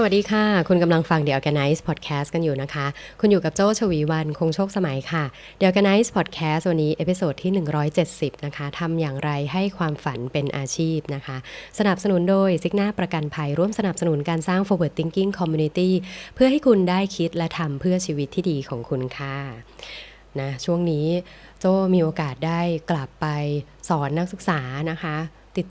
สวัสดีค่ะ คุณกำลังฟัง The Organize Podcast กันอยู่นะคะ คุณอยู่กับโจชวีวันคงโชคสมัยค่ะ The Organize Podcast วันนี้ เอพิโซดที่ 170 นะคะทำอย่างไรให้ความฝันเป็นอาชีพนะคะ สนับสนุนโดยซิกนาประกันภัย ร่วมสนับสนุนการสร้าง forward thinking community เพื่อให้คุณได้คิดและทำเพื่อชีวิตที่ดีของคุณค่ะนะช่วงนี้โจมีโอกาสได้กลับไปสอนนักศึกษานะคะ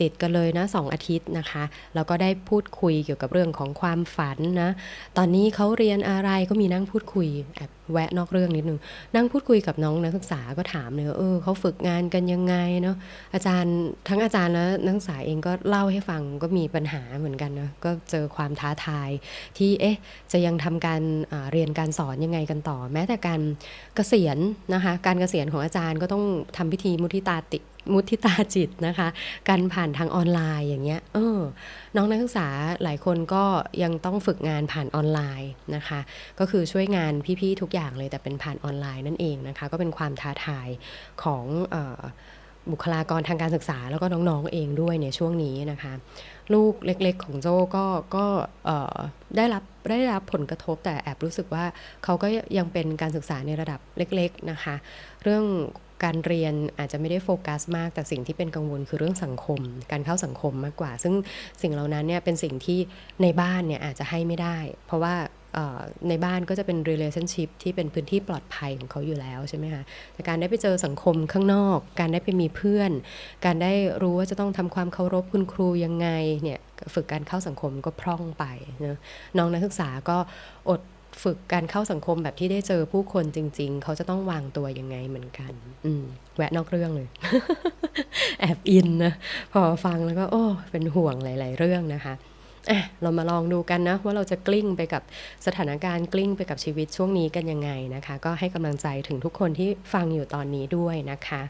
ติดๆกันเลยนะสองอาทิตย์นะคะแล้วก็ได้พูดคุยเกี่ยวกับเรื่องของความฝันนะตอนนี้เขาเรียนอะไรก็มีนั่งพูดคุยแอบ แวะนอกเรื่องนิดนึงนั่งพูดคุยกับน้องนักศึกษาก็ถามเลยว่าเออเขาฝึกงานกันยังไงเนาะอาจารย์ทั้งอาจารย์และนักศึกษาเองก็เล่าให้ฟังก็มีปัญหาเหมือนกันนะก็เจอความท้าทายที่เอ๊ะจะยังทำการเรียนการสอนยังไงกันต่อ แม้แต่การเกษียณนะคะการเกษียณของอาจารย์ก็ต้องทำพิธีมุทิตาติมุทิตาจิตนะคะ การผ่านทางออนไลน์อย่างเงี้ยเออ น้องนักศึกษาหลายคนก็ยังต้องฝึกงานผ่านออนไลน์นะคะ ก็คือช่วยงานพี่ๆทุกอย่างเลยแต่เป็นผ่านออนไลน์นั่นเองนะคะ ก็เป็นความท้าทายของออบุคลากรทางการศึกษาแล้วก็น้องๆเองด้วยในช่วงนี้นะคะ ลูกเล็กๆของโจก็ก็ได้รับได้รับผลกระทบแต่แอบรู้สึกว่าเขาก็ยังเป็นการศึกษาในระดับเล็กๆนะคะ เรื่อง การเรียนอาจจะไม่ได้โฟกัสมาก แต่สิ่งที่เป็นกังวลคือเรื่องสังคม การเข้าสังคมมากกว่า ซึ่งสิ่งเหล่านั้นเนี่ยเป็นสิ่งที่ในบ้านเนี่ยอาจจะให้ไม่ได้ เพราะว่าในบ้านก็จะเป็น relationship ที่เป็นพื้นที่ปลอดภัยของเขาอยู่แล้วใช่ไหมคะแต่การได้ไปเจอสังคมข้างนอก การได้ไปมีเพื่อน การได้รู้ว่าจะต้องทำความเคารพคุณครูยังไงเนี่ยฝึกการเข้าสังคมก็พร่องไปนะน้องนักศึกษาก็อด ฝึกการเข้าสังคมแบบที่ได้เจอผู้คนจริง ๆ เขาจะต้องวางตัวยังไงเหมือนกัน อืมแวะนอกเรื่องเลย แอบอินนะ พอฟังแล้วก็ โอ้เป็นห่วงหลาย ๆ เรื่องนะคะอะเรามาลองดูกันนะว่าเราจะกลิ้งไปกับสถานการณ์กลิ้งไปกับชีวิตช่วงนี้กันยังไงนะคะ ก็ให้กำลังใจถึงทุกคนที่ฟังอยู่ตอนนี้ด้วยนะคะ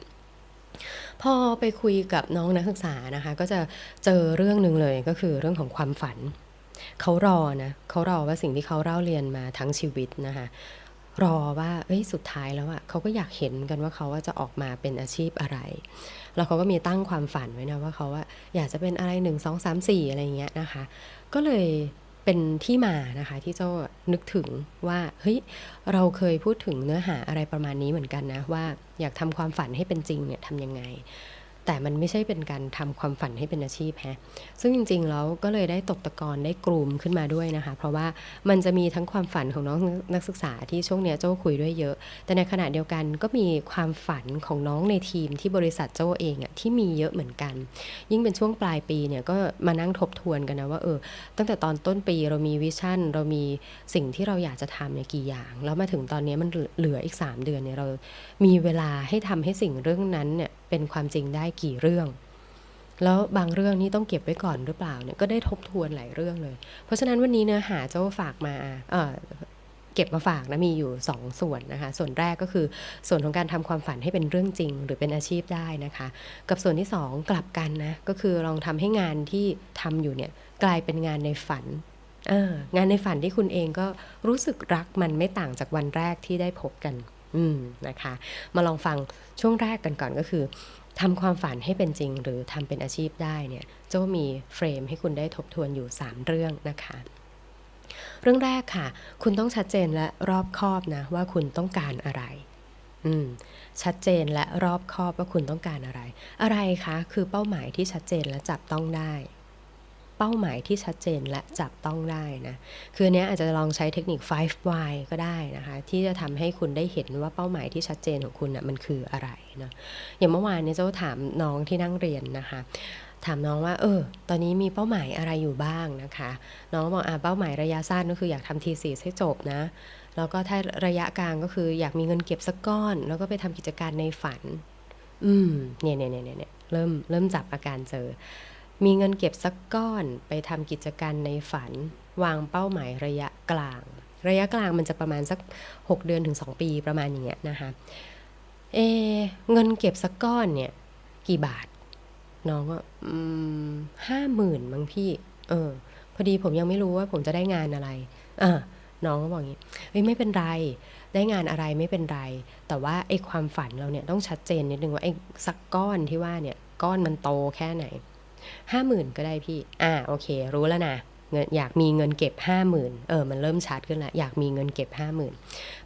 พอไปคุยกับน้องนักศึกษานะคะ ก็จะเจอเรื่องหนึ่งเลยก็คือเรื่องของความฝัน เขารอนะเขารอว่าสิ่งที่เขาเล่าเรียนมาทั้งชีวิตนะคะรอว่าเอ้ยสุดท้ายแล้วอะเขาก็อยากเห็นกันว่าเขาว่าจะออกมาเป็นอาชีพอะไร แล้วเขาก็มีตั้งความฝันไว้นะว่าเขาว่าอยากจะเป็นอะไรหนึ่งสองสามสี่อะไรอย่างเงี้ยนะคะ ก็เลยเป็นที่มานะคะที่เจ้านึกถึงว่าเฮ้ยเราเคยพูดถึงเนื้อหาอะไรประมาณนี้เหมือนกันนะว่าอยากทำความฝันให้เป็นจริงเนี่ยทำยังไง แต่มันไม่ใช่เป็นการทำความฝันให้เป็นอาชีพฮะซึ่งจริงๆแล้วก็เลยได้ตกตะกอนได้กลุ่มขึ้นมาด้วยนะคะ เพราะว่ามันจะมีทั้งความฝันของน้องนักศึกษาที่ช่วงเนี้ยโจ้าคุยด้วยเยอะ แต่ในขณะเดียวกันก็มีความฝันของน้องในทีมที่บริษัทโจ้าเองอะที่มีเยอะเหมือนกัน ยิ่งเป็นช่วงปลายปีเนี่ยก็มานั่งทบทวนกันนะว่าเออตั้งแต่ตอนต้นปีเรามีวิชั่น เรามีสิ่งที่เราอยากจะทำเนี่ยกี่อย่างแล้วมาถึงตอนนี้มันเหลืออีก 3 เดือนเนี่ยเรามีเวลาให้ทำให้สิ่งเรื่องนั้นเนี่ยเป็นความจริงได้กี่เรื่อง แล้วบางเรื่องนี่ต้องเก็บไว้ก่อนหรือเปล่าเนี่ยก็ได้ทบทวนหลายเรื่องเลย เพราะฉะนั้นวันนี้เนื้อหาเจ้าฝากมาเอ่อเก็บมาฝากนะมีอยู่2ส่วนนะคะ ส่วนแรกก็คือส่วนของการทำความฝันให้เป็นเรื่องจริง หรือเป็นอาชีพได้นะคะ กับส่วนที่ 2 กลับกันนะก็คือลองทำให้งานที่ทำอยู่เนี่ยกลายเป็นงานในฝันเอองานในฝันที่คุณเองก็รู้สึกรักมันไม่ต่างจากวันแรกที่ได้พบกัน อืมนะคะ มาลองฟังช่วงแรกกันก่อนก็คือทำความฝันให้เป็นจริง หรือทำเป็นอาชีพได้เนี่ยโจ้มีเฟรมให้คุณได้ทบทวนอยู่ 3 เรื่องนะคะ เรื่องแรกค่ะ คุณต้องชัดเจนและรอบคอบนะว่าคุณต้องการอะไรอืมชัดเจนและรอบคอบว่าคุณต้องการอะไร อะไรคะคือเป้าหมายที่ชัดเจนและจับต้องได้ เป้าหมายที่ชัดเจนและจับต้องได้นะ คือเนี้ยอาจจะลองใช้เทคนิค 5Y ก็ได้นะคะ ที่จะทำให้คุณได้เห็นว่าเป้าหมายที่ชัดเจนของคุณนะมันคืออะไรเนาะอย่างเมื่อวานเนี่ยเจ้าถามน้องที่นั่งเรียนนะคะถามน้องว่า เออ ตอนนี้มีเป้าหมายอะไรอยู่บ้างนะคะ น้องบอกอ่าเป้าหมายระยะสั้นก็คืออยากทำทีสีให้จบนะ แล้วก็ถ้าระยะกลางก็คืออยากมีเงินเก็บสักก้อน แล้วก็ไปทำกิจการในฝัน อืม เนี่ยเนี่ยเนี่ยเนี่ยเริ่มเริ่มจับอาการเจอ มีเงินเก็บสักก้อนไปทำกิจการในฝัน วางเป้าหมายระยะกลาง ระยะกลางมันจะประมาณสัก 6 เดือนถึง 2 ปีประมาณอย่างเงี้ยนะคะเอเงินเก็บสักก้อนเนี่ย กี่บาท น้องก็ห้าหมื่นบางพี่เออพอดีผมยังไม่รู้ว่าผมจะได้งานอะไรอ่าน้องก็บอกอย่างนี้เฮ้ยไม่เป็นไร ได้งานอะไรไม่เป็นไร แต่ว่าไอ้ความฝันเราเนี่ยต้องชัดเจนนิดนึงว่าไอ้สักก้อนที่ว่าเนี่ยก้อนมันโตแค่ไหน ห้าหมื่นก็ได้พี่ อ่าโอเค รู้แล้วนะเงินอยากมีเงินเก็บห้าหมื่นเออมันเริ่มชัดขึ้นล้วอยากมีเงินเก็บห้าหมื่น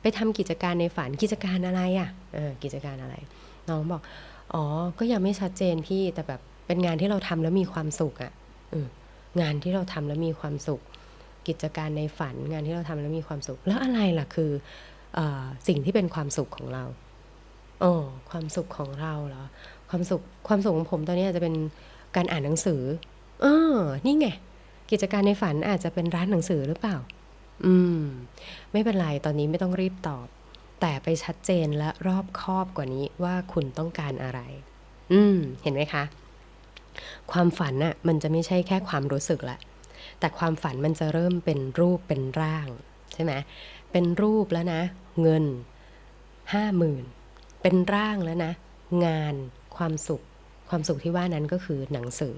ไปทำกิจการในฝันกิจการอะไรอะ่ะเออกิจการอะไร น้องบอก อ๋อ ก็ยังไม่ชัดเจนพี่แต่แบบเป็นงานที่เราทำแล้วมีความสุขอะ่ะงานที่เราทำแล้วมีความสุข กิจการในฝันงานที่เราทำแล้วมีความสุข แล้วอะไรล่ะคือออสิ่งที่เป็นความสุขของเราอ๋อความสุขของเราเหรอความสุขความสุขของผมตอนนี้อาจจะเป็น การอ่านหนังสือเออนี่ไง กิจการในฝันอาจจะเป็นร้านหนังสือหรือเปล่า อืม ไม่เป็นไร ตอนนี้ไม่ต้องรีบตอบ แต่ไปชัดเจนและรอบคอบกว่านี้ว่าคุณต้องการอะไร อืม เห็นไหมคะ ความฝันน่ะ มันจะไม่ใช่แค่ความรู้สึกละ แต่ความฝันมันจะเริ่มเป็นรูปเป็นร่าง ใช่ไหมเป็นรูปแล้วนะ เงินห้าหมื่นเป็นร่างแล้วนะ งาน ความสุข ความสุขที่ว่านั้นก็คือหนังสือ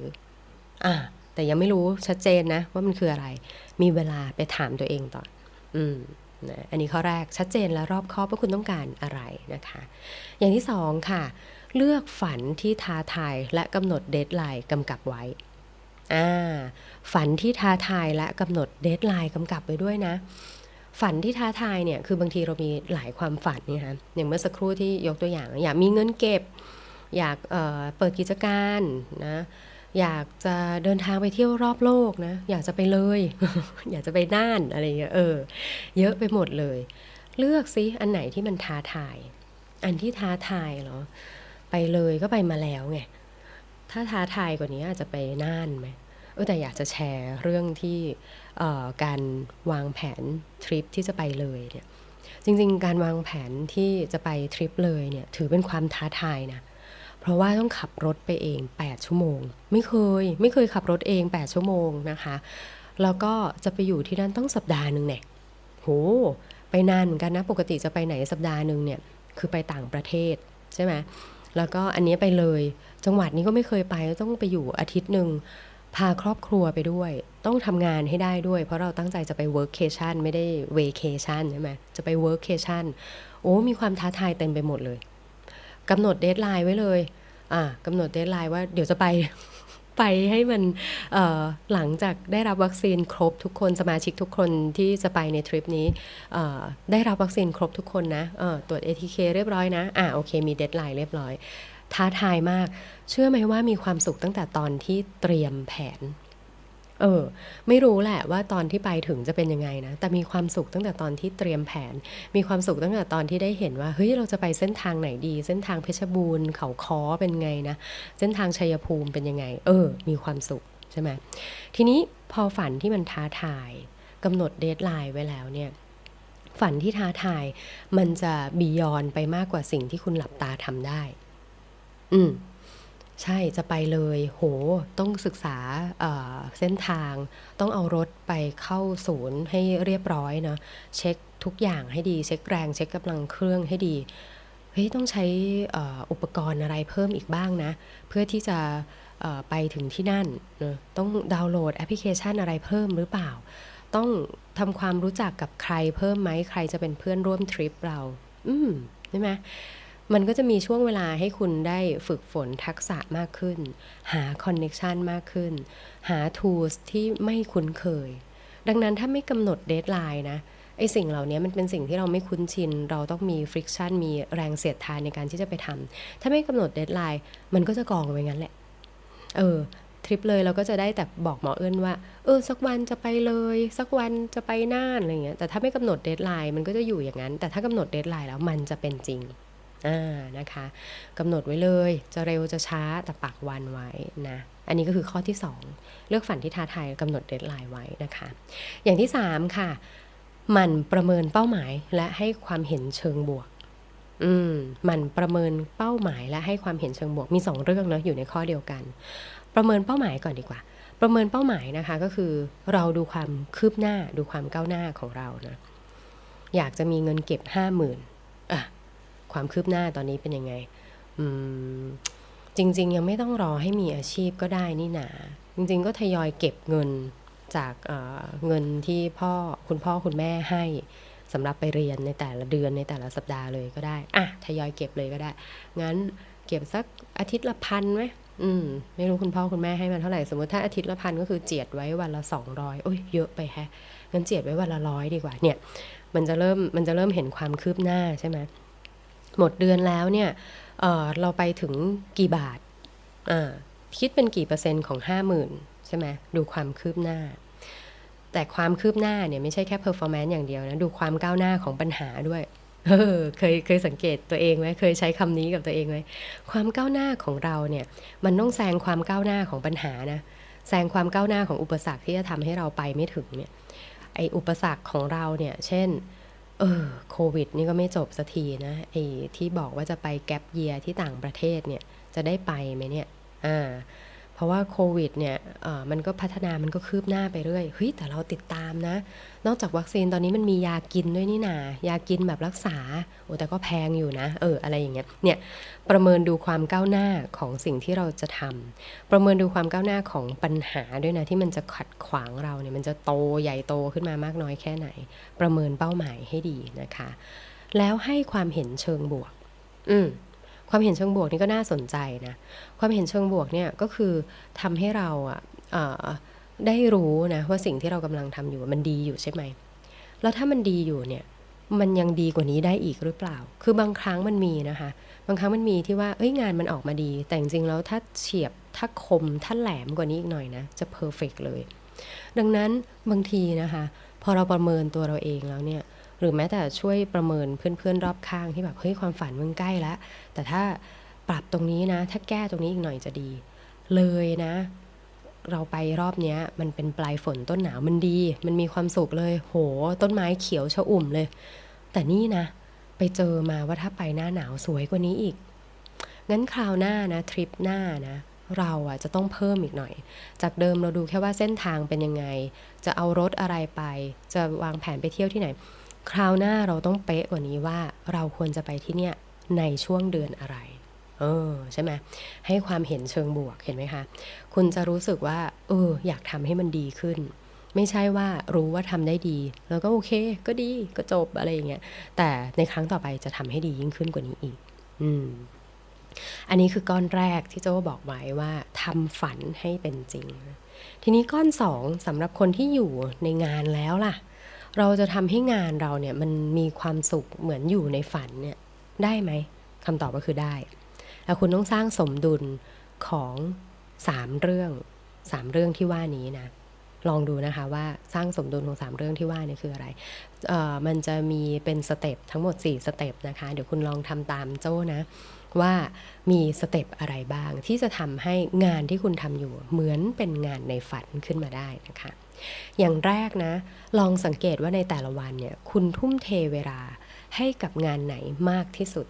อะแต่ยังไม่รู้ชัดเจนนะ ว่ามันคืออะไร มีเวลาไปถามตัวเองต่ออืมนะอันนี้ข้อแรกชัดเจนและรอบคอบว่าคุณต้องการอะไรนะคะ อย่างที่สองค่ะ เลือกฝันที่ท้าทายและกำหนดเดทไลน์กำกับไว้อ่าฝันที่ท้าทายและกำหนดเดทไลน์กำกับไว้ด้วยนะ ฝันที่ท้าทายเนี่ยคือบางทีเรามีหลายความฝันเนี่ยคะอย่างเมื่อสักครู่ที่ยกตัวอย่าง อยากมีเงินเก็บ อยากเเปิดกิจการนะอยากจะเดินทางไปเที่ยวรอบโลกนะอยากจะไปเลย อยากจะไปน่านอะไรเงี้ยเออ เยอะไปหมดเลย เลือกซิอันไหนที่มันท้าทาย อันที่ท้าทายเหรอไปเลยก็ไปมาแล้วไงถ้าท้าทายกว่านี้อาจจะไปน่านไหมเออแต่อยากจะแชร์เรื่องที่การวางแผนทริปที่จะไปเลยเนี่ยจริง ๆ การวางแผนที่จะไปทริปเลยเนี่ยถือเป็นความท้าทายนะ เพราะว่าต้องขับรถไปเอง 8 ชั่วโมง ไม่เคย ไม่เคยขับรถเอง 8 ชั่วโมงนะคะ แล้วก็จะไปอยู่ที่นั่นต้องสัปดาห์หนึ่งเนี่ยโห ไปนานเหมือนกันนะ ปกติจะไปไหนสัปดาห์หนึ่งเนี่ย คือไปต่างประเทศใช่ไหมแล้วก็อันนี้ไปเลย จังหวัดนี้ก็ไม่เคยไป ต้องไปอยู่อาทิตย์หนึ่งพาครอบครัวไปด้วย ต้องทำงานให้ได้ด้วย เพราะเราตั้งใจจะไป workcation ไม่ได้ vacation ใช่ไหมจะไป workcation โอ้มีความท้าทายเต็มไปหมดเลย กำหนดเดทไลน์ไว้เลย อ่ากำหนดเดทไลน์ว่าเดี๋ยวจะไปไปให้มันหลังจากได้รับวัคซีนครบทุกคนสมาชิกทุกคนที่จะไปในทริปนี้ได้รับวัคซีนครบทุกคนนะตรวจ ATK เรียบร้อยนะอ่าโอเคมีเดทไลน์เรียบร้อย ท้าทายมาก เชื่อไหมว่ามีความสุขตั้งแต่ตอนที่เตรียมแผน เออ ไม่รู้แหละว่าตอนที่ไปถึงจะเป็นยังไงนะ แต่มีความสุขตั้งแต่ตอนที่เตรียมแผน มีความสุขตั้งแต่ตอนที่ได้เห็นว่า เฮ้ย เราจะไปเส้นทางไหนดี เส้นทางเพชรบูรณ์เขาค้อเป็นไงนะ เส้นทางชัยภูมิเป็นยังไง เออ มีความสุขใช่ไหม ทีนี้พอฝันที่มันท้าทายกำหนดเดทไลน์ไว้แล้วเนี่ย ฝันที่ท้าทาย มันจะบียอนไปมากกว่าสิ่งที่คุณหลับตาทำได้ อืม ใช่จะไปเลย โห ต้องศึกษาเเส้นทาง ต้องเอารถไปเข้าศูนย์ให้เรียบร้อยเนาะเช็คทุกอย่างให้ดีเช็คแรง เช็คกำลังเครื่องให้ดีเฮ้ยต้องใช้อุปกรณ์อะไรเพิ่มอีกบ้างนะ เพื่อที่จะไปถึงที่นั่นเนะต้องดาวน์โหลดแอปพลิเคชันอะไรเพิ่มหรือเปล่า ต้องทำความรู้จักกับใครเพิ่มไหมใครจะเป็นเพื่อนร่วมทริปเรา อืมใช่ไหม มันก็จะมีช่วงเวลาให้คุณได้ฝึกฝนทักษะมากขึ้น หาคอนเน็ชันมากขึ้น หา tools ที่ไม่คุ้นเคย ดังนั้นถ้าไม่กำหนดเดทไลน์นะไอสิ่งเหล่านี้มันเป็นสิ่งที่เราไม่คุ้นชิน เราต้องมี friction มีแรงเสียดทานในการที่จะไปทำถ้าไม่กำหนดเดทไลน์มันก็จะกองไว้งั้นแหละ เออ ทริปเลยเราก็จะได้แต่บอกหมอเอิญว่า เออ สักวันจะไปเลย สักวันจะไปน่านอะไรเงี้ยแต่ถ้าไม่กำหนดเดทไลน์มันก็จะอยู่อย่างนั้น แต่ถ้ากำหนดเดทไลน์แล้วมันจะเป็นจริง อ่านะคะกำหนดไว้เลยจะเร็วจะช้าแต่ปักวันไว้นะอันนี้ก็คือข้อที่ 2 เลือกฝันที่ท้าทายกำหนดเดทไลน์ไว้นะคะ อย่างที่ 3 ค่ะมันประเมินเป้าหมายและให้ความเห็นเชิงบวก อืมมันประเมินเป้าหมายและให้ความเห็นเชิงบวกมี 2 เรื่องเนาะอยู่ในข้อเดียวกัน ประเมินเป้าหมายก่อนดีกว่า ประเมินเป้าหมายนะคะก็คือ เราดูความคืบหน้าดูความก้าวหน้าของเรานะอยากจะมีเงินเก็บห้าหมื่นอะ ความคืบหน้าตอนนี้เป็นยังไง อืม จริง ๆ ยังไม่ต้องรอให้มีอาชีพก็ได้นี่นา จริง ๆ ก็ทยอยเก็บเงินจากเเงินที่พ่อคุณพ่อคุณแม่ให้สำหรับไปเรียนในแต่ละเดือนในแต่ละสัปดาห์เลยก็ได้ อะ ทยอยเก็บเลยก็ได้ งั้นเก็บสักอาทิตย์ละพันไหมอืม ไม่รู้คุณพ่อคุณแม่ให้มาเท่าไหร่ สมมติถ้าอาทิตย์ละพันก็คือเจียดไว้วันละสองร้อยโอ้ยเยอะไปแฮะงั้นเจียดไว้วันละร้อยดีกว่า เนี่ย มันจะเริ่มมันจะเริ่มเห็นความคืบหน้าใช่ไหม หมดเดือนแล้วเนี่ยเเราไปถึงกี่บาท คิดเป็นกี่เปอร์เซ็นต์ของห้าหมื่นใช่ไหมดูความคืบหน้า แต่ความคืบหน้าเนี่ยไม่ใช่แค่ performance อย่างเดียวนะ ดูความก้าวหน้าของปัญหาด้วยเออเคยเคยสังเกตตัวเองไหมเคยใช้คำนี้กับตัวเองไหมความก้าวหน้าของเราเนี่ยมันต้องแซงความก้าวหน้าของปัญหานะแซงความก้าวหน้าของอุปสรรคที่จะทำให้เราไปไม่ถึงเนี่ยไออุปสรรคของเราเนี่ยเช่น เออโควิดนี่ก็ไม่จบสักทีนะไอ้ที่บอกว่าจะไปแกลบเยียที่ต่างประเทศเนี่ยจะได้ไปไหมเนี่ยอ่า เพราะว่าโควิดเนี่ยมันก็พัฒนามันก็คืบหน้าไปเรื่อยเฮ้ยแต่เราติดตามนะ นอกจากวัคซีนตอนนี้มันมียากินด้วยนี่นายากินแบบรักษาโอ้แต่ก็แพงอยู่นะ เอออะไรอย่างเงี้ยเนี่ยประเมินดูความก้าวหน้าของสิ่งที่เราจะทำประเมินดูความก้าวหน้าของปัญหาด้วยนะที่มันจะขัดขวางเราเนี่ยมันจะโตใหญ่โตขึ้นมามากน้อยแค่ไหน ประเมินเป้าหมายให้ดีนะคะ แล้วให้ความเห็นเชิงบวก อืม ความเห็นเชิงบวกนี่ก็น่าสนใจนะความเห็นเชิงบวกเนี่ยก็คือทำให้เราอะได้รู้นะว่าสิ่งที่เรากำลังทำอยู่มันดีอยู่ใช่ไหมแล้วถ้ามันดีอยู่เนี่ยมันยังดีกว่านี้ได้อีกหรือเปล่า คือบางครั้งมันมีนะคะ บางครั้งมันมีที่ว่า เอ้ยงานมันออกมาดี แต่จริงๆแล้วถ้าเฉียบ ถ้าคม ถ้าแหลมกว่านี้อีกหน่อยนะ จะเพอร์เฟกเลย ดังนั้นบางทีนะคะ พอเราประเมินตัวเราเองแล้วเนี่ย หรือแม้แต่ช่วยประเมินเพื่อนๆรอบข้างที่แบบเฮ้ยความฝันมึงใกล้แล้วแต่ถ้าปรับตรงนี้นะ ถ้าแก้ตรงนี้อีกหน่อยจะดี เลยนะ เราไปรอบเนี้ย มันเป็นปลายฝนต้นหนาวมันดี มันมีความสุขเลย โห ต้นไม้เขียวชอุ่มเลย แต่นี่นะ ไปเจอมาว่าถ้าไปหน้าหนาวสวยกว่านี้อีกงั้นคราวหน้านะทริปหน้านะเราอะจะต้องเพิ่มอีกหน่อย จากเดิมเราดูแค่ว่าเส้นทางเป็นยังไง จะเอารถอะไรไป จะวางแผนไปเที่ยวที่ไหน คราวหน้าเราต้องเป๊ะกว่านี้ว่าเราควรจะไปที่เนี่ยในช่วงเดือนอะไร เออใช่ไหมให้ความเห็นเชิงบวกเห็นไหมคะ คุณจะรู้สึกว่า เออ อยากทำให้มันดีขึ้น ไม่ใช่ว่ารู้ว่าทำได้ดี แล้วก็โอเค ก็ดีก็จบอะไรอย่างเงี้ยแต่ในครั้งต่อไปจะทำให้ดียิ่งขึ้นกว่านี้อีก อืมอันนี้คือก้อนแรกที่โจ้บอกไว้ว่าทำฝันให้เป็นจริง ทีนี้ก้อนสองสำหรับคนที่อยู่ในงานแล้วล่ะ เราจะทำให้งานเราเนี่ยมันมีความสุขเหมือนอยู่ในฝันเนี่ยได้ไหมคำตอบก็คือได้แล้วคุณต้องสร้างสมดุลของสามเรื่องสามเรื่องที่ว่านี้นะลองดูนะคะว่าสร้างสมดุลของสามเรื่องที่ว่านี่คืออะไรเอ่อมันจะมีเป็นสเต็ปทั้งหมด 4 สเต็ปนะคะ เดี๋ยวคุณลองทำตามโจ้นะ ว่ามีสเต็ปอะไรบ้าง ที่จะทำให้งานที่คุณทำอยู่เหมือนเป็นงานในฝันขึ้นมาได้นะคะ อย่างแรกนะ ลองสังเกตว่าในแต่ละวันเนี่ย คุณทุ่มเทเวลาให้กับงานไหนมากที่สุด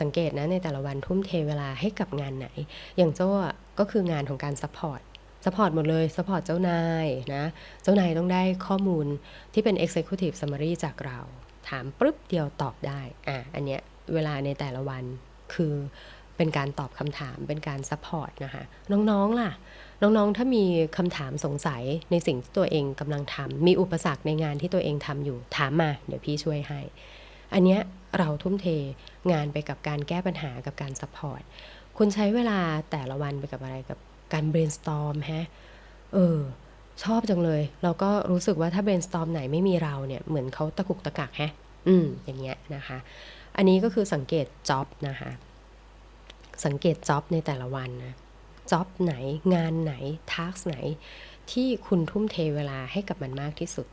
สังเกตนะในแต่ละวันทุ่มเทเวลาให้กับงานไหน อย่างโจ้ก็คืองานของการซัพพอร์ตซัพพอร์ตหมดเลยซัพพอร์ตเจ้านายนะ เจ้านายต้องได้ข้อมูลที่เป็น Executive Summary จากเรา ถามปุ๊บเดียวตอบได้ อะ อันเนี้ยเวลาในแต่ละวันคือเป็นการตอบคำถามเป็นการซัพพอร์ตนะคะ น้องๆล่ะ น้องๆ ถ้ามีคำถามสงสัยในสิ่งที่ตัวเองกำลังทำมีอุปสรรคในงานที่ตัวเองทำอยู่ถามมา เดี๋ยวพี่ช่วยให้ อันเนี้ยเราทุ่มเทงานไปกับการแก้ปัญหากับการซัพพอร์ตคุณใช้เวลาแต่ละวันไปกับอะไรกับการ brainstorm ฮะเออชอบจังเลย เราก็รู้สึกว่าถ้า brainstorm ไหนไม่มีเราเนี่ย เหมือนเขาตะกุกตะกักฮะ อืม อย่างเงี้ยนะคะ อันนี้ก็คือสังเกต job นะคะ สังเกต job ในแต่ละวันนะ job ไหน งานไหน task ไหน ที่คุณทุ่มเทเวลาให้กับมันมากที่สุด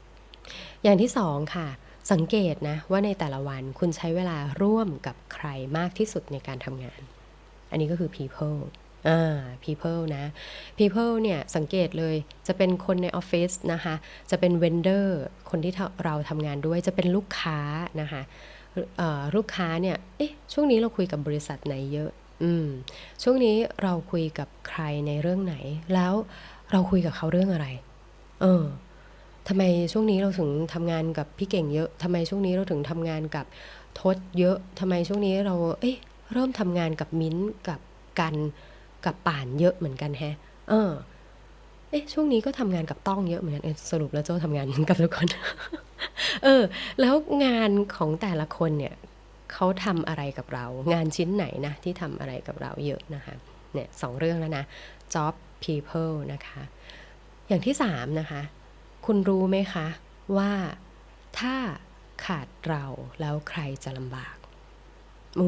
อย่างที่สองค่ะ สังเกตนะว่าในแต่ละวันคุณใช้เวลาร่วมกับใครมากที่สุดในการทำงาน อันนี้ก็คือ people อ่า people นะ people เนี่ย สังเกตเลยจะเป็นคนในออฟฟิศนะคะ จะเป็น vendor คนที่เราทำงานด้วยจะเป็นลูกค้านะคะลูกค้าเนี่ย เอ๊ะ ช่วงนี้เราคุยกับบริษัทไหนเยอะ อืม ช่วงนี้เราคุยกับใครในเรื่องไหน แล้วเราคุยกับเขาเรื่องอะไร เออทำไมช่วงนี้เราถึงทำงานกับพี่เก่งเยอะทำไมช่วงนี้เราถึงทำงานกับทศเยอะทำไมช่วงนี้เรา เอ๊ะเริ่มทำงานกับมิ้นกับกันกับป่านเยอะเหมือนกันแฮะ เออ เอ๊ะช่วงนี้ก็ทำงานกับต้องเยอะเหมือนกันสรุปแล้วโจ้ทำงานกับทุกคน เออ แล้วงานของแต่ละคนเนี่ย เขาทำอะไรกับเรา งานชิ้นไหนนะที่ทำอะไรกับเราเยอะนะคะเนี่ยสองเรื่องแล้วนะ job people นะคะ อย่างที่สามนะคะ คุณรู้ไหมคะว่าถ้าขาดเราแล้วใครจะลำบากอู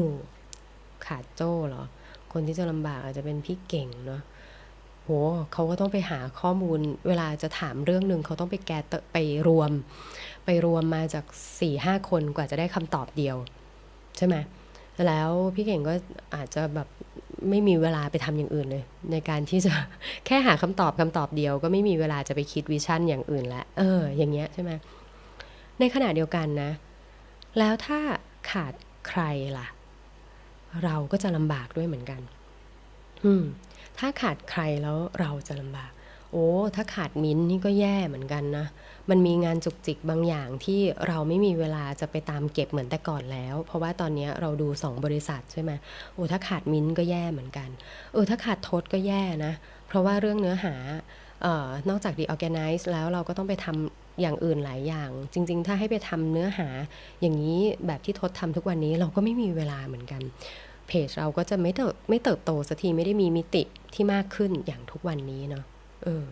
ขาดโจ้เหรอ คนที่จะลำบากอาจจะเป็นพี่เก่งเนาะโหเขาก็ต้องไปหาข้อมูล เวลาจะถามเรื่องหนึ่งเขาต้องไปแกะไปรวม ไปรวมมาจากสี่ห้าคนกว่าจะได้คำตอบเดียว ใช่ไหมแล้วพี่เก่งก็อาจจะแบบไม่มีเวลาไปทำอย่างอื่นเลย ในการที่จะแค่หาคำตอบคำตอบเดียว ก็ไม่มีเวลาจะไปคิดวิชั่นอย่างอื่นล้วเออ อย่างเงี้ยใช่ไหมในขณะเดียวกันนะ แล้วถ้าขาดใครล่ะ เราก็จะลำบากด้วยเหมือนกัน อืม ถ้าขาดใครแล้วเราจะลำบาก โอ้ ถ้าขาดมิ้นนี่ก็แย่เหมือนกันนะ มันมีงานจุกจิกบางอย่างที่เราไม่มีเวลาจะไปตามเก็บเหมือนแต่ก่อนแล้ว เพราะว่าตอนนี้เราดูสองบริษัทใช่ไหมโอ้ถ้าขาดมิ้นก็แย่เหมือนกันเออถ้าขาดทศก็แย่นะ เพราะว่าเรื่องเนื้อหาออนอกจาก The Organize แล้วเราก็ต้องไปทำอย่างอื่นหลายอย่าง จริง ๆ ถ้าให้ไปทำเนื้อหาอย่างนี้แบบที่ทศทำทุกวันนี้เราก็ไม่มีเวลาเหมือนกันเพจเราก็จะไม่เติบไม่เติบโตสักทีไม่ได้มีมิติที่มากขึ้นอย่างทุกวันนี้เนาะเออ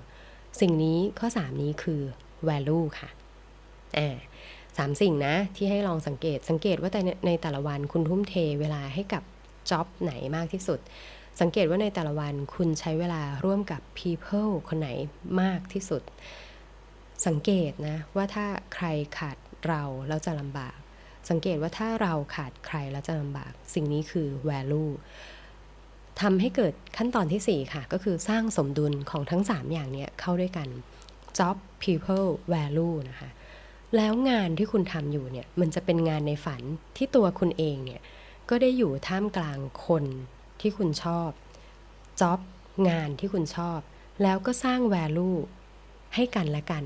สิ่งนี้ข้อ 3 นี้คือ value ค่ะอ่าสามสิ่งนะ ที่ให้ลองสังเกตสังเกตว่าแต่ในแต่ละวันคุณทุ่มเทเวลาให้กับ job ไหนมากที่สุด สังเกตว่าในแต่ละวันคุณใช้เวลาร่วมกับ people คนไหนมากที่สุด สังเกตนะว่าถ้าใครขาดเราแล้วจะลำบาก สังเกตว่าถ้าเราขาดใครแล้วจะลำบาก สิ่งนี้คือ value ทำให้เกิดขั้นตอนที่ 4 ค่ะ ก็คือสร้างสมดุลของทั้ง 3 อย่างเนี้ยเข้าด้วยกัน job people value นะคะ แล้วงานที่คุณทำอยู่เนี่ย มันจะเป็นงานในฝันที่ตัวคุณเองเนี่ย ก็ได้อยู่ท่ามกลางคนที่คุณชอบ job งานที่คุณชอบ แล้วก็สร้าง value ให้กันและกัน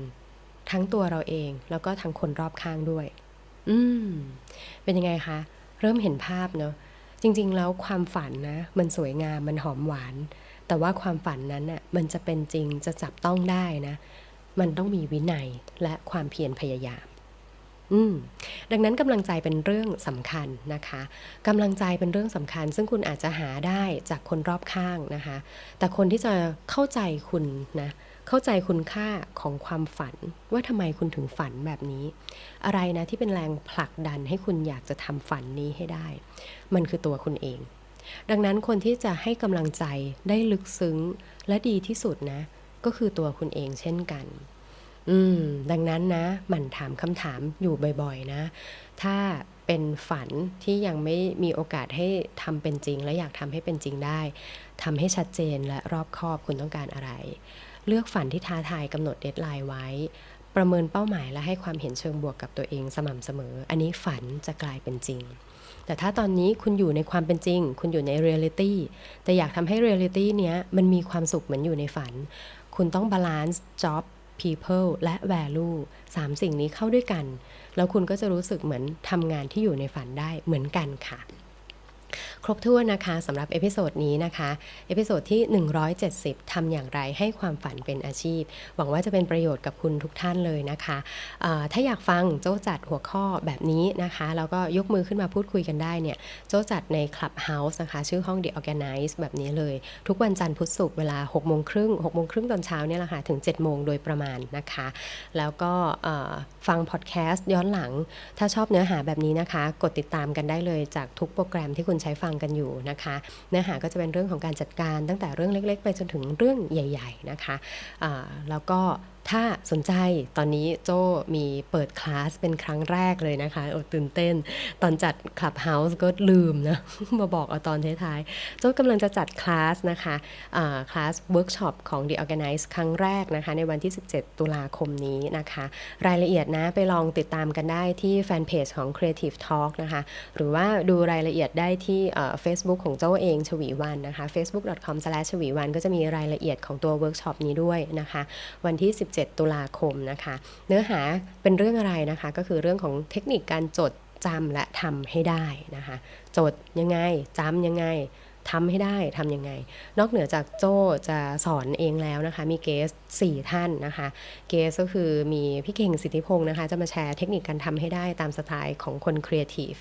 ทั้งตัวเราเองแล้วก็ทั้งคนรอบข้างด้วย อืม เป็นยังไงคะ เริ่มเห็นภาพเนอะจริง ๆ แล้วความฝันนะ มันสวยงามมันหอมหวาน แต่ว่าความฝันนั้นน่ะมันจะเป็นจริงจะจับต้องได้นะ มันต้องมีวินัยและความเพียรพยายามอืมดังนั้นกำลังใจเป็นเรื่องสำคัญนะคะกำลังใจเป็นเรื่องสำคัญ ซึ่งคุณอาจจะหาได้จากคนรอบข้างนะคะ แต่คนที่จะเข้าใจคุณนะเข้าใจคุณค่าของความฝัน ว่าทำไมคุณถึงฝันแบบนี้ อะไรนะที่เป็นแรงผลักดันให้คุณอยากจะทำฝันนี้ให้ได้ มันคือตัวคุณเอง ดังนั้นคนที่จะให้กำลังใจได้ลึกซึ้งและดีที่สุดนะ ก็คือตัวคุณเองเช่นกัน อืม ดังนั้นนะหมั่นถามคำถามอยู่บ่อยๆ นะ ถ้าเป็นฝันที่ยังไม่มีโอกาสให้ทำเป็นจริง และอยากทำให้เป็นจริงได้ทำให้ชัดเจนและรอบคอบคุณต้องการอะไร เลือกฝันที่ท้าทายกำหนดเดทไลน์ไว้ ประเมินเป้าหมายและให้ความเห็นเชิงบวกกับตัวเองสม่ำเสมอ อันนี้ฝันจะกลายเป็นจริงแต่ถ้าตอนนี้คุณอยู่ในความเป็นจริง คุณอยู่ในเรียลิตี้แต่อยากทำให้เรียลิตี้เนี้ยมันมีความสุขเหมือนอยู่ในฝัน คุณต้องบาลานซ์ job people และ value สามสิ่งนี้เข้าด้วยกัน แล้วคุณก็จะรู้สึกเหมือนทำงานที่อยู่ในฝันได้เหมือนกันค่ะ ครบถ้วนนะคะสำหรับเอพิโซดนี้นะคะเอพิโซดที่ 170ทำอย่างไรให้ความฝันเป็นอาชีพ หวังว่าจะเป็นประโยชน์กับคุณทุกท่านเลยนะคะะถ้าอยากฟังโจ้จัดหัวข้อแบบนี้นะคะแล้วก็ยกมือขึ้นมาพูดคุยกันได้เนี่ยโจ้จัดใน Clubhouse นะคะชื่อห้อง The Organize แบบนี้เลย ทุกวันจันทร์พุธศุกร์เวลา6โมงครึ่ง6โมงครึ่งตอนเช้าเนี่ยแหละค่ะถึง 7 โมงโดยประมาณนะคะ แล้วก็ฟังพอดแคสต์ย้อนหลัง ถ้าชอบเนื้อหาแบบนี้นะคะ กดติดตามกันได้เลยจากทุกโปรแกรมที่คุณใช้ฟังกันอยู่นะคะเนื้อหาก็จะเป็นเรื่องของการจัดการตั้งแต่เรื่องเล็ก ๆ ไปจนถึงเรื่องใหญ่ ๆ นะคะะแล้วก็ถ้าสนใจตอนนี้โจมีเปิดคลาสเป็นครั้งแรกเลยนะคะโอ้ตื่นเต้น ตอนจัด Clubhouse ก็ลืมนะ มาบอกเอาตอนท้ายๆ โจกำลังจะจัดคลาสนะคะะคลาสเวิร์กช็อปของ The Organize ครั้งแรกนะคะ ในวันที่ 17 ตุลาคมนี้นะคะ รายละเอียดนะ ไปลองติดตามกันได้ที่แฟนเพจของ Creative Talk นะคะ หรือว่าดูรายละเอียดได้ที่เฟซบุ๊กของโจเองชวีวันนะคะ facebook.com ชวีวันก็จะมีรายละเอียดของตัวเวิร์กช็อปนี้ด้วยนะคะ วันที่ 17ตุลาคมนะคะ เนื้อหาเป็นเรื่องอะไรนะคะ ก็คือเรื่องของเทคนิคการจดจำและทำให้ได้นะคะ จดยังไงจำยังไง ทำให้ได้ทำยังไง นอกเหนือจากโจจะสอนเองแล้วนะคะ มีเกสสี่ท่านนะคะ เกสก็คือมีพี่เก่งสิทธิพงศ์นะคะ จะมาแชร์เทคนิคการทำให้ได้ตามสไตล์ของคนครีเอทีฟ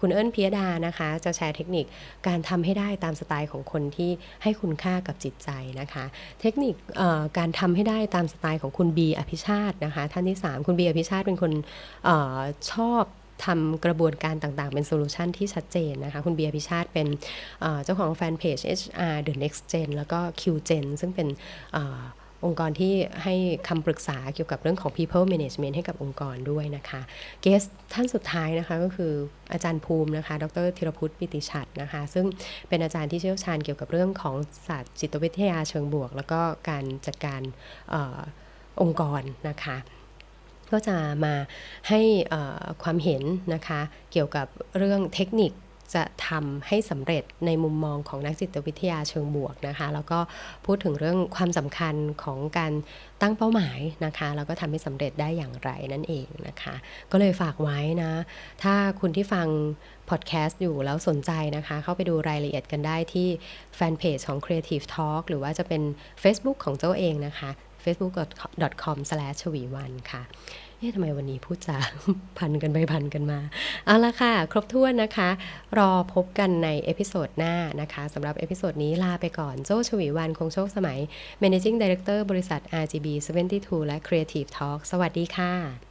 คุณเอิญพิยดานะคะ จะแชร์เทคนิคการทำให้ได้ตามสไตล์ของคนที่ให้คุณค่ากับจิตใจนะคะ เทคนิคการทำให้ได้ตามสไตล์ของคุณบีอภิชาตินะคะ ท่านที่ 3 คุณบีอภิชาติเป็นคนออชอบ ทำกระบวนการต่างๆ เป็นโซลูชันที่ชัดเจนนะคะ คุณเบียร์พิชาติเป็นเจ้าของแฟนเพจ HR The Next Gen แล้วก็ QGen ซึ่งเป็นองค์กรที่ให้คำปรึกษาเกี่ยวกับเรื่องของ people management ให้กับองค์กรด้วยนะคะเกสท่านสุดท้ายนะคะก็คืออาจารย์ภูมินะคะ ดรธีรพุทธปิติชัดนะคะ ซึ่งเป็นอาจารย์ที่เชี่ยวชาญเกี่ยวกับเรื่องของศาสตร์จิตวิทยาเชิงบวก แล้วก็การจัดการออองค์กรนะคะ ก็จะมาให้ความเห็นนะคะ เกี่ยวกับเรื่องเทคนิคจะทำให้สำเร็จในมุมมองของนักจิตวิทยาเชิงบวกนะคะ แล้วก็พูดถึงเรื่องความสำคัญของการตั้งเป้าหมายนะคะ แล้วก็ทำให้สำเร็จได้อย่างไรนั่นเองนะคะ ก็เลยฝากไว้นะ ถ้าคุณที่ฟังพอดแคสต์อยู่แล้วสนใจนะคะ เข้าไปดูรายละเอียดกันได้ที่แฟนเพจของ Creative Talk หรือว่าจะเป็น Facebook ของเจ้าเองนะคะ facebook.com ชวีวันค่ะเอ๊ะทำไมวันนี้พูดจาพันกันไปพันกันมา เอาละค่ะ ครบถ้วนนะคะ รอพบกันในเอพิโซดหน้านะคะสำหรับเอพิโซดนี้ลาไปก่อน โจชวีวันคงโชคสมัย Managing Director บริษัท RGB 72 และ Creative Talk สวัสดีค่ะ